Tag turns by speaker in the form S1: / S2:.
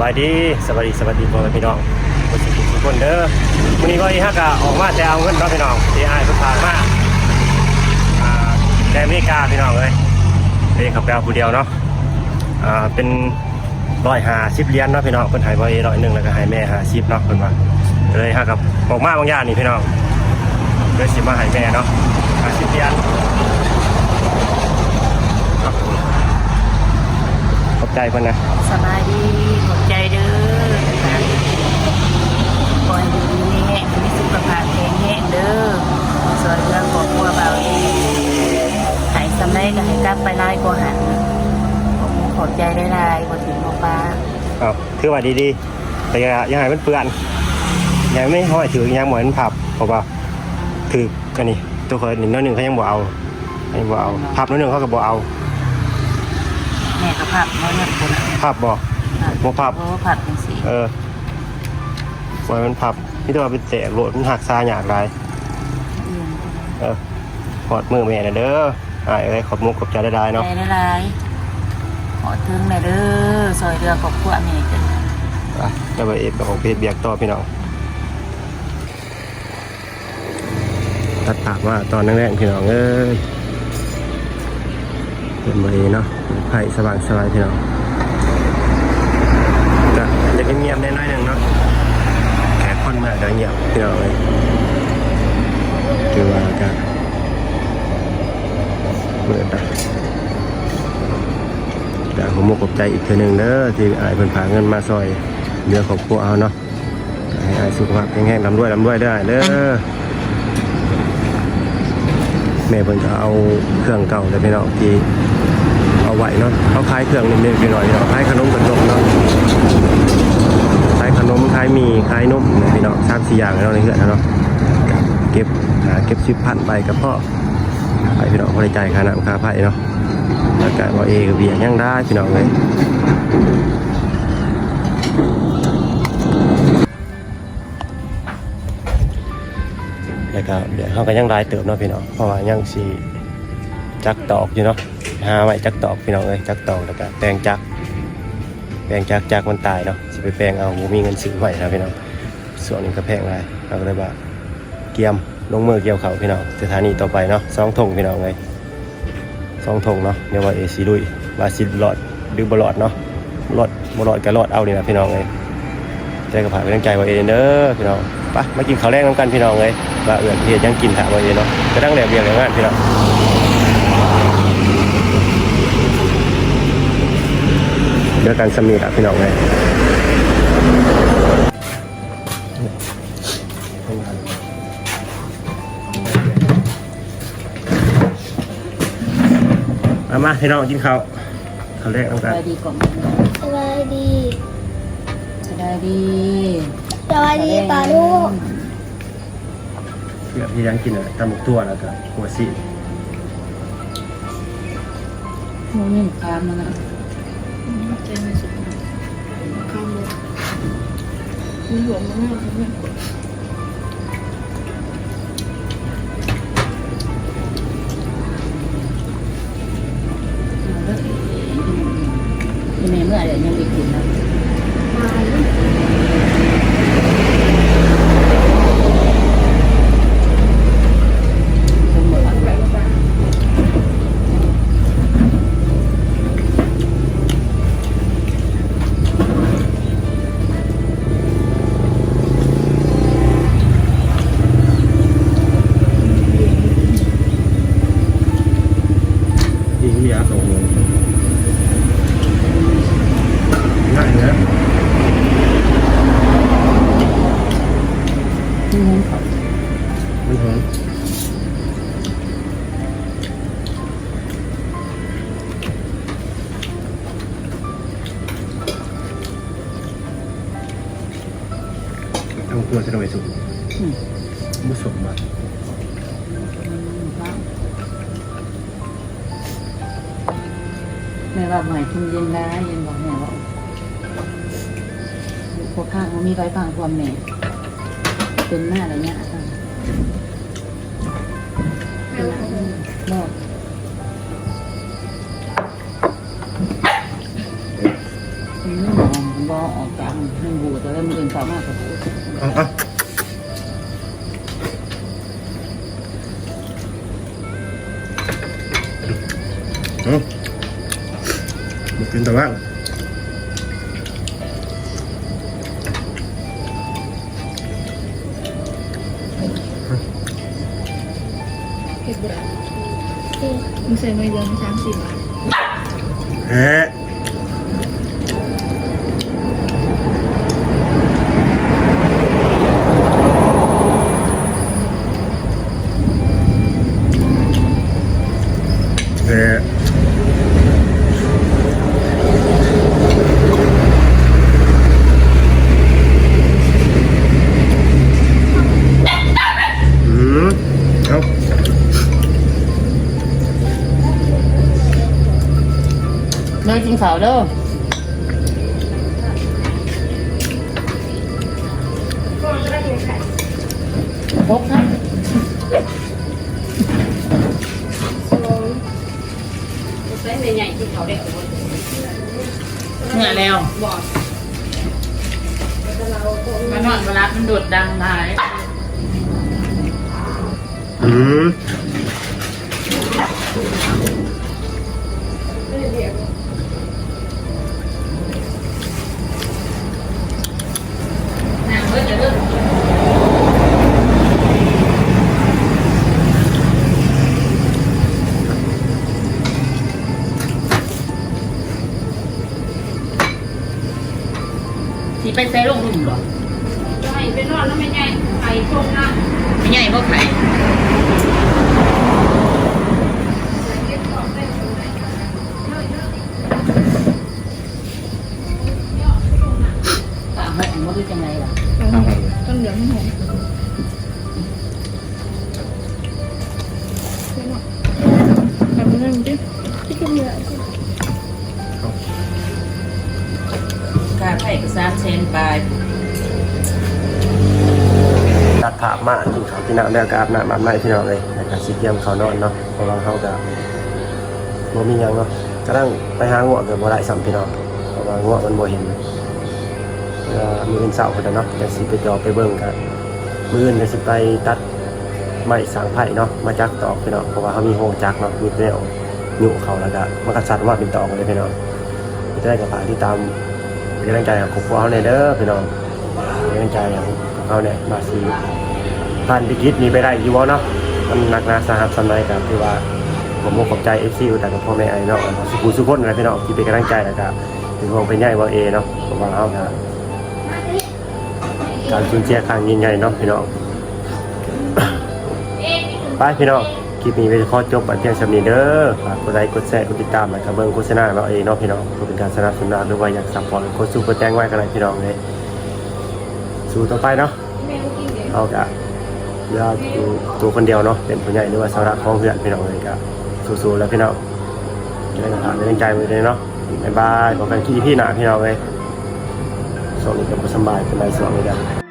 S1: วัสดีสวัสดีสวัสดีพ่อแม่พี่น้องทุกทุกทุกคนเด้อวันนี้ก็อีฮักกะออกมาแต่เอาเงินเนาะพี่น้องที่อายเพิ่นพากมาแต่อเมริกาพี่น้องเอ้ยเองขับไปเอาผู้เดียวเนาะอ่าเป็นร้อยหาสิบเหรียญเนาะพี่น้องเพิ่นให้บ่ร้อยหนึ่งแล้วก็ให้แม่หาสิบเนาะเพิ่นว่าเลยฮักกับออกมาบางอย่างนี่พี่น้องเลยสิมาให้แม่เนาะหาสิบเหรียญขอบใจเพิ่นนะ
S2: สบายดีขอบใจเด้อค่ะคอยดูดีแห้งมีสุขภาพแข็งแรงเด้อส่วนเรื่องของครัวเบาเองหายสำได้ก็ให้กลับไปไล่กว่าหันผมขอบใจได้ลายบ่ถึงบ่ป้า
S1: ครับ ถือว่าดีๆ แต่ยังไงมันเปื้อนยังไม่ห้อยถือยังเหมือนผับเพราะว่าถือกันนี่ตัวคนนิดน้อยหนึ่งเขายังบ่เอายังบ่เอาผับน้อยหนึ่งเขาก็บ่เอา
S2: แม่ก็ผัดน้อยหนึ่งคนน่ะ
S1: ผับบ่บ่ผัด
S2: โอ้ผัดเป็นสี
S1: เออปล่อยมันผับนี่ตัวเป็นแตกโหลดมันหักซาหยากไร
S2: เอียง
S1: เออขอดมือแม่นะเด้ออ่าเอ้ยขอบมุกขอบใจได้ได้
S2: ใจ
S1: เนาะ
S2: ได้ลายข อถึงหน่เด้อซอยเรือของพวกแม่กัน
S1: อะจะไปเอ็ดกับของเพจเบียกต่อพี่น้องตัดปากว่าตอนแรกๆพี่น้องเอ้ยเป็นบริเนาะไผ่สว่างสบายพี่น้องก็จะเงียบๆได้น้อยหนึ่งเนาะแขกคนมาก็เงียบพี่น้องเลยคือว่าก็เปิดอะ แต่ผมกบใจอีกเทือหนึงเด้อที่อายเพิ่นพาเงินมาซอยเรือของพวกเอาเนาะให้อายสุขภาพแข็งแรงลำด้วยลำด้วยได้เด้อแม่เพิ่นก็เอาเครื่องเก่าแต่พี่น้องที่เอาไว้เนาะเขาขายเครื่องนิดๆพี่น้อยเนาขายขนมกระจกเนาะขายขนมขายมีขายนมเนี่ยพี่น้องสามสี่อย่างเนาะในเฮือนเนาะเก็บหาเก็บสิบพันไปกับพ่อไปพี่น้องบริจ่ายค่าน้ำค่าไฟเนาะ แล้วก็ว่าเอกับเบียร์ยังได้พี่น้องเลยแล้วก็เดี๋ยวเขาก็ยังรายเติมเนาะพี่น้องเพราะว่ายังสีจักตอกอยู่เนาะหาไว้จักตอกพี่น้องเอ้ยจักตอกแล้วก็แปลงจัก แปลงจักจักมันตายเนาะสิไปแปลงเอาบ่มีเงินซื้อใหม่นะพี่น้องส่วนนี้ก็แพงหลยเราก็เลยว่าเกียมลงมือเกี่ยวเขาพี่น้องสถานีต่อไปเนาะสองถงพี่น้องเลย สองถงเนาะเดี๋ยวว่าเอซีลุยว่าสิหลอดหรือบหลอดเนาะหลอดบหลอดก็หลอดเอานี่นะพี่น้องเลยใจกับผ่าไปตั้งใจว่าเองเด้อพี่น้องไปมากินข้าวแรกน้ำกันพี่น้องเลยว่าเอือดเพียยังกินถามว่าเองเนาะก็ตั้งแหลกเรียงแหลกงานพี่น้องเดี๋ยวกันสมีอะพี่น้องเลย มามาพี่น้องกินข้าวข้าวแรกน้ำ
S2: ส
S1: กัน
S2: บายดีก่อน
S3: สบายดี
S2: สบายดี
S3: สบายดีป่าลูก
S1: เพื่อที่ยังกินอะตำบักตัวแล้วก็หัวซี
S2: โมนี่คามมันอะ
S3: ใจไม่สุดข้ามเลยมีหัวมันมากเลย
S1: ที่
S2: หุ้นเขา
S1: มันหอมเอาตัวจะโดยสุดมุสมมา
S2: แม่ว่าหมายกินเย็นได้เย็นบอกแม่ว่าพวกข้างมันมีไฟฟังความแม่ เป็นหน้าอะไรเงี้ยค่ะบอกอืมบอกออกจากมันบูแต่ว่ามันเดินสามารถกับบู
S1: อาเอาเอามกินแต่ว่า
S3: มึงใส่ไม่เยอะสามสิบบาท
S1: แฮะแฮะอื เนื้
S2: อกินขาวเด้อพกนะ
S3: ใส่ใหญ่ที่เขาเด็ก
S2: เนื้อแล้ว
S3: บอก
S2: มันนอนเวลามันโดดดังหาย
S1: อืม
S2: สีไปเซ่ลงหลุมเหรอ
S3: จะให้ไปนอนแล้วไม่ใหญ่ไข่ชงน้ำ
S2: ไม่ใหญ่พวกไข่ตามไปอันว่าดูจังไรล่ะ
S3: ต้นเหลืองหอมทำนั่นดิที่ก็มีอะไร
S2: ไข่ก็สามเซนปลาย
S1: ตัดผาพมากินข้าวกินน้ำแล้กาบน้ำอาบน้ำพี่น้องเลยนะครับสิเตรียมเขานอนเนาะเพราะว่าเขาก็บ่มียังเนาะกำลังไปหางัวกับบ่ได้สัมพี่น้องเพราะว่างัวมันบ่เห็นมืออื่นเช้าพุ่นเนาะจังสิไปจอไปเบิ่งกันมื้ออื่นจะสิไปตัดไม้สางไผ่เนาะมาจักตอกพี่น้องเพราะว่าเขามีโฮจักเนาะมีแนวอยู่เขาแล้วก็มันก็สัตว์ว่าเป็นตอกเลยพี่น้องจะได้กับฝาที่ตาม เป็นกำลังใจกับครอบครัวเขาในอยเด้อพี่น้องเป็นกำลังใจของเขาเนี่ยมาซีผ่านวิกฤตนี้ไปได้อยู่วะเนาะมันหนักหนาสาหัสสำไรกับคือว่าผมโมขอบใจเอฟซีแต่กับพ่อแม่ไอ้เนาะสุขุสุขคนอะไรพี่น้องที่เป็นกำลังใจแล้วก็เป็นห่วงเป็นใหญ่ว่าเอเนาะผมว่าเอานะการสูญเสียครั้งยิ่งใหญ่เนาะพี่น้องไปพี่น้อง ลิปนี้ไปข้อจบอันเพียงสำนีเด้อฝากกดไลค์กดแชร์กดติดตามแล้วก็เบิ่งโฆษณาเราเองเนาะพี่น้องเพื่อเป็นการสนับสนุนหรือว่าอยากซัพพอร์ตกดสู้กดแจ้งไว้กันเลยพี่น้องเลยสู้ต่อไปเนาะ
S3: แม่ก็กินเดี๋ยว
S1: เอากะเลือยู่ตัวคนเดียวเนาะเป็นผู้ใหญ่หรือว่าสาระของเพื่อนพี่น้องเลยกะสู้ๆแล้วพี่น้องจะได้กระถางเป็นกำลังใจมือเลยเนาะบ๊ายบายขอกันคิดที่หนาพี่น้องเลยส่วนนี้ก็บ่สบายเป็นไรส่วนนี้กัน